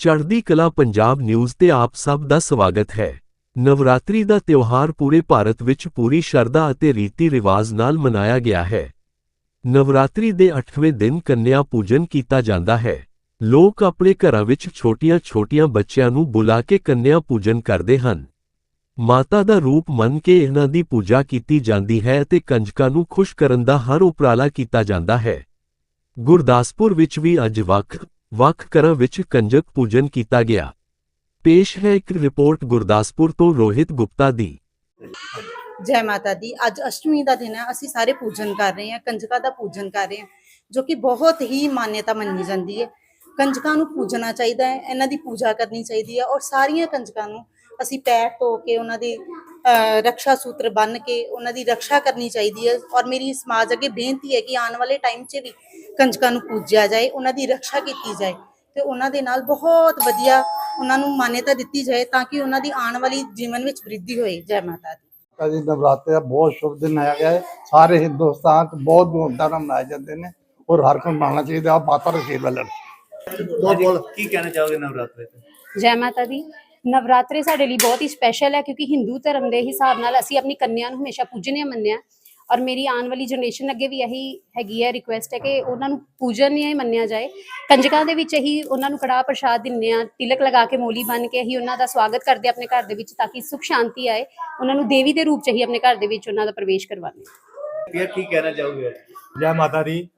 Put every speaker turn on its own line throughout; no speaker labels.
ਚੜ੍ਹਦੀ ਕਲਾ ਪੰਜਾਬ ਨਿਊਜ਼ ਤੇ ਆਪ ਸਭ ਦਾ ਸਵਾਗਤ ਹੈ। ਨਵਰਾਤਰੀ ਦਾ ਤਿਉਹਾਰ ਪੂਰੇ ਭਾਰਤ ਵਿੱਚ ਪੂਰੀ ਸ਼ਰਧਾ ਅਤੇ ਰੀਤੀ ਰਿਵਾਜ ਨਾਲ ਮਨਾਇਆ ਗਿਆ ਹੈ। ਨਵਰਾਤਰੀ ਦੇ 8ਵੇਂ ਦਿਨ ਕੰਨਿਆ ਪੂਜਨ ਕੀਤਾ ਜਾਂਦਾ ਹੈ। ਲੋਕ ਆਪਣੇ ਘਰਾਂ ਵਿੱਚ ਛੋਟੀਆਂ-ਛੋਟੀਆਂ ਬੱਚਿਆਂ ਨੂੰ ਬੁਲਾ ਕੇ ਕੰਨਿਆ ਪੂਜਨ ਕਰਦੇ ਹਨ। ਮਾਤਾ ਦਾ ਰੂਪ ਮੰਨ ਕੇ ਇਹਨਾਂ ਦੀ ਪੂਜਾ ਕੀਤੀ ਜਾਂਦੀ ਹੈ ਅਤੇ ਕੰਜਕਾਂ ਨੂੰ ਖੁਸ਼ ਕਰਨ ਦਾ ਹਰ ਉਪਰਾਲਾ ਕੀਤਾ ਜਾਂਦਾ ਹੈ। ਗੁਰਦਾਸਪੁਰ ਵਿੱਚ ਵੀ ਅੱਜ ਵੱਖ ਵੱਖ ਘਰਾਂ ਵਿੱਚ ਕੰਜਕ ਪੂਜਨ ਕੀਤਾ ਗਿਆ। ਪੇਸ਼ ਹੈ ਇੱਕ ਰਿਪੋਰਟ ਗੁਰਦਾਸਪੁਰ ਤੋਂ ਰੋਹਿਤ ਗੁਪਤਾ ਦੀ।
ਜੈ ਮਾਤਾ ਦੀ। ਅੱਜ ਅਸ਼ਟਮੀ ਦਾ ਦਿਨ ਹੈ। ਅਸੀਂ ਸਾਰੇ ਪੂਜਨ ਕਰ ਰਹੇ ਹਾਂ, ਕੰਜਕਾਂ ਦਾ ਪੂਜਨ ਕਰ ਰਹੇ ਹਾਂ, ਜੋ ਕਿ ਬਹੁਤ ਹੀ ਮਾਨਯਤਾ ਮੰਨੀ ਜਾਂਦੀ ਹੈ। ਕੰਜਕਾਂ ਨੂੰ ਪੂਜਣਾ ਚਾਹੀਦਾ ਹੈ, ਇਹਨਾਂ ਦੀ ਪੂਜਾ ਕਰਨੀ ਚਾਹੀਦੀ ਹੈ ਔਰ ਸਾਰੀਆਂ ਕੰਜਕਾਂ ਨੂੰ ਅਸੀਂ ਪੈਰ ਧੋ ਕੇ ਉਹਨਾਂ ਦੀ ਰੱਖਿਆ ਸੂਤਰ ਬੰਨ ਕੇ ਉਹਨਾਂ ਦੀ ਰੱਖਿਆ ਕਰਨੀ ਚਾਹੀਦੀ ਹੈ ਔਰ ਮੇਰੀ ਸਮਾਜ ਅੱਗੇ ਬੇਨਤੀ ਹੈ ਕਿ ਆਉਣ ਵਾਲੇ ਟਾਈਮ 'ਚ ਵੀ ਕੰਜਕਾਂ ਨੂੰ ਪੂਜਿਆ ਜਾਏ ਉਹਨਾਂ ਦੀ ਰੱਖਿਆ ਕੀਤੀ ਜਾਏ ਤੇ ਉਹਨਾਂ ਦੇ ਨਾਲ ਬਹੁਤ ਵਧੀਆ ਉਹਨਾਂ ਨੂੰ ਮਾਨਯਤਾ ਦਿੱਤੀ ਜਾਏ ਤਾਂ ਕਿ ਉਹਨਾਂ ਦੀ ਆਉਣ ਵਾਲੀ ਜੀਵਨ ਵਿੱਚ ਵ੍ਰਿੱਧੀ ਹੋਏ। ਜੈ ਮਾਤਾ ਦੀ।
ਅੱਜ ਨਵਰਾਤਰੇ ਦਾ ਬਹੁਤ ਸ਼ੁਭ ਦਿਨ ਆਇਆ ਗਿਆ ਹੈ। ਸਾਰੇ ਹਿੰਦੁਸਤਾਨ 'ਚ ਬਹੁਤ ਧੂਮਧਾਮ ਨਾਲ ਮਨਾਏ ਜਾਂਦੇ ਨੇ ਔਰ ਹਰ ਕੋਈ ਮਨਾਉਣਾ ਚਾਹੀਦਾ ਆ ਮਾਤਾ ਦਾ
ਹਾਂਜੀ, ਕੀ ਕਹਿਣਾ ਚਾਹੋਗੇ ਨਵਰਾਤਰੇ ਤੇ?
ਜੈ ਮਾਤਾ ਦੀ। ਨਵਰਾਤਰੇ ਸਾਡੇ ਲਈ ਬਹੁਤ ਹੀ ਸਪੈਸ਼ਲ ਹੈ ਕਿਉਂਕਿ ਹਿੰਦੂ ਧਰਮ ਦੇ ਹਿਸਾਬ ਨਾਲ ਅਸੀਂ ਆਪਣੀ ਕੰਨਿਆ ਨੂੰ ਹਮੇਸ਼ਾ ਪੂਜਨੀय ਮੰਨਿਆ ਔਰ ਮੇਰੀ ਆਉਣ ਵਾਲੀ ਜਨਰੇਸ਼ਨ ਅੱਗੇ ਵੀ ਇਹੀ ਹੈਗੀ ਹੈ ਰਿਕੁਐਸਟ ਹੈ ਕਿ ਉਹਨਾਂ ਨੂੰ ਪੂਜਨੀय ਮੰਨਿਆ ਜਾਏ। ਕੰਜਕਾਂ ਦੇ ਵਿੱਚ ਹੀ ਉਹਨਾਂ ਨੂੰ ਕੜਾਹ ਪ੍ਰਸ਼ਾਦ ਦਿੰਨੇ ਆ ਤਿਲਕ ਲਗਾ ਕੇ ਮੋਲੀ ਬਣ ਕੇ ਹੀ ਉਹਨਾਂ ਦਾ ਸਵਾਗਤ ਕਰਦੇ ਆਪਣੇ ਘਰ ਦੇ ਵਿੱਚ ਤਾਂ ਕਿ ਸੁਖ ਸ਼ਾਂਤੀ ਆਏ। ਉਹਨਾਂ ਨੂੰ ਦੇਵੀ ਦੇ ਰੂਪ ਚ ਹੀ ਆਪਣੇ ਘਰ ਦੇ ਵਿੱਚ ਉਹਨਾਂ ਦਾ ਪ੍ਰਵੇਸ਼ ਕਰਵਾਉਂਦੇ ਹਾਂ।
ਇਹ ਕੀ ਕਹਿਣਾ ਚਾਹੋਗੇ?
ਜੈ ਮਾਤਾ ਦੀ।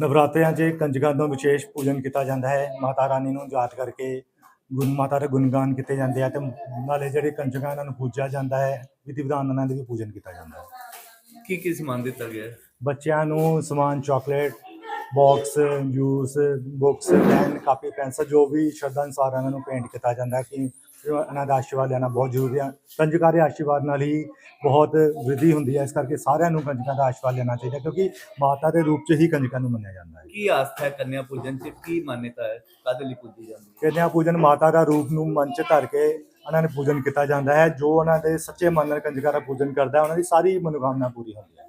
ਨਵਰਾਤਰਿਆਂ 'ਚ ਕੰਜਕਾਂ ਦਾ ਵਿਸ਼ੇਸ਼ ਪੂਜਨ ਕੀਤਾ ਜਾਂਦਾ ਹੈ। ਮਾਤਾ ਰਾਣੀ ਨੂੰ ਯਾਦ ਕਰਕੇ ਗੁਣ ਮਾਤਾ ਦੇ ਗੁਣਗਾਨ ਕੀਤੇ ਜਾਂਦੇ ਆ ਤੇ ਨਾਲੇ ਜਿਹੜੇ ਕੰਜਕਾਂ ਇਹਨਾਂ ਨੂੰ ਪੂਜਿਆ ਜਾਂਦਾ ਹੈ ਵਿਧੀ ਵਿਧਾਨ ਉਹਨਾਂ ਦੇ ਵੀ ਪੂਜਨ ਕੀਤਾ ਜਾਂਦਾ ਹੈ
ਕੀ ਕੀ ਸਮਾਨ ਦਿੱਤਾ ਗਿਆ ਹੈ?
ਬੱਚਿਆਂ ਨੂੰ ਸਮਾਨ chocolate box juice books pen copy pencil ਜੋ ਵੀ ਸ਼ਰਧਾ ਅਨੁਸਾਰ ਇਹਨਾਂ ਨੂੰ ਪੇਂਟ ਕੀਤਾ ਜਾਂਦਾ ਹੈ ਕਿ ਇਹਨਾਂ ਦਾ ਆਸ਼ੀਰਵਾਦ ਲੈਣਾ ਬਹੁਤ ਜ਼ਰੂਰੀ ਹੈ ਕੰਜਕਾਂ ਦੇ ਆਸ਼ੀਰਵਾਦ ਨਾਲ ਹੀ ਬਹੁਤ ਵೃದ್ಧੀ ਹੁੰਦੀ ਹੈ ਇਸ ਕਰਕੇ ਸਾਰਿਆਂ ਨੂੰ ਕੰਜਕਾਂ ਦਾ ਆਸ਼ੀਰਵਾਦ ਲੈਣਾ ਚਾਹੀਦਾ ਕਿਉਂਕਿ ਮਾਤਾ ਦੇ ਰੂਪ 'ਚ ਹੀ ਕੰਜਕਾਂ ਨੂੰ ਮੰਨਿਆ ਜਾਂਦਾ ਹੈ।
ਕੀ ਆਸਥਾ ਹੈ ਕੰਨਿਆ ਪੂਜਨ ਚ? ਕੀ ਮਾਨਤਾ ਹੈ? ਕਾਦੇ ਲਈ ਪੂਜੀ ਜਾਂਦੀ ਹੈ?
ਕੰਨਿਆ ਪੂਜਨ ਮਾਤਾ ਦਾ ਰੂਪ ਨੂੰ ਮਨ 'ਚ ਧਰ ਕੇ ਉਹਨਾਂ ਨੇ ਪੂਜਨ ਕੀਤਾ ਜਾਂਦਾ ਹੈ। ਜੋ ਉਹਨਾਂ ਦੇ ਸੱਚੇ ਮਨ ਨਾਲ ਕੰਜਕਾਂ ਦਾ ਪੂਜਨ ਕਰਦਾ ਹੈ ਉਹਨਾਂ ਦੀ ਸਾਰੀ ਮਨੋਕਾਮਨਾ ਪੂਰੀ ਹੁੰਦੀ ਹੈ।